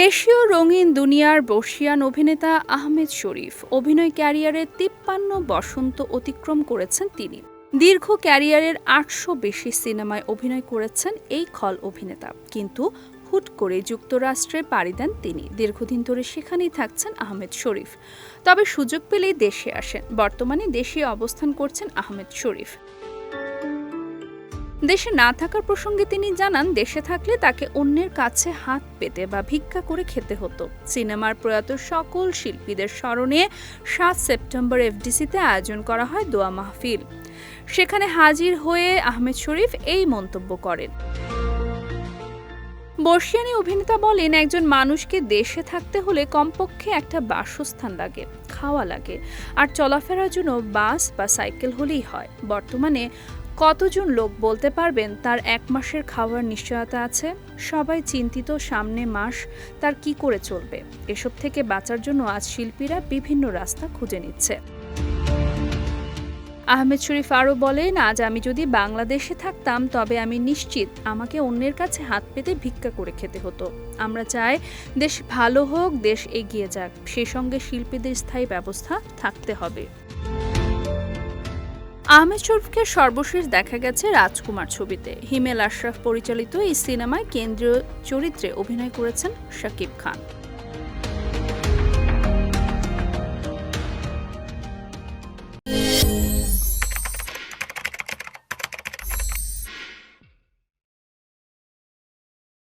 দেশীয় রঙিন দুনিয়ার বর্ষিয়ান অভিনেতা আহমেদ শরীফ অভিনয় ক্যারিয়ারে তিপ্পান্ন বসন্ত অতিক্রম করেছেন তিনি। দীর্ঘ ক্যারিয়ারের আটশো বেশি সিনেমায় অভিনয় করেছেন এই খল অভিনেতা। কিন্তু হুট করে যুক্তরাষ্ট্রে পাড়ি দেন তিনি। দীর্ঘদিন ধরে সেখানেই থাকছেন আহমেদ শরীফ। তবে সুযোগ পেলেই দেশে আসেন। বর্তমানে দেশে অবস্থান করছেন আহমেদ শরীফ। দেশে না থাকার প্রসঙ্গে তিনি জানান, দেশে থাকলে তাকে অন্যের কাছে হাত পেতে বা ভিক্ষা করে খেতে হতো। সিনেমার প্রয়াত সকল শিল্পীদের স্মরণে সাত সেপ্টেম্বর এফডিসিতে আয়োজন করা হয় দোয়া মাহফিল। সেখানে হাজির হয়ে আহমেদ শরীফ এই মন্তব্য করেন। বর্ষিয়ানি অভিনেতা বলেন, একজন মানুষকে দেশে থাকতে হলে কমপক্ষে একটা বাসস্থান লাগে, খাওয়া লাগে, আর চলাফেরার জন্য বাস বা সাইকেল হলেই হয়। বর্তমানে কতজন লোক বলতে পারবেন তার এক মাসের খাওয়ার নিশ্চয়তা আছে? সবাই চিন্তিত সামনে মাস, তার কি করে চলবে? এসব থেকে বাঁচার জন্য আজ শিল্পীরা বিভিন্ন রাস্তা খুঁজে নিচ্ছে। আহমেদ শরীফ আরও বলেন, আজ আমি যদি বাংলাদেশে থাকতাম, তবে আমি নিশ্চিত আমাকে অন্যের কাছে হাত পেতে ভিক্ষা করে খেতে হতো। আমরা চাই দেশ ভালো হোক, দেশ এগিয়ে যাক। সেই সঙ্গে শিল্পীদের স্থায়ী ব্যবস্থা থাকতে হবে। আহমেদ শরীফকে সর্বশেষ দেখা গেছে রাজকুমার ছবিতে। হিমেল আশরাফ পরিচালিত এই সিনেমায় কেন্দ্রীয় চরিত্রে অভিনয় করেছেন শাকিব খান।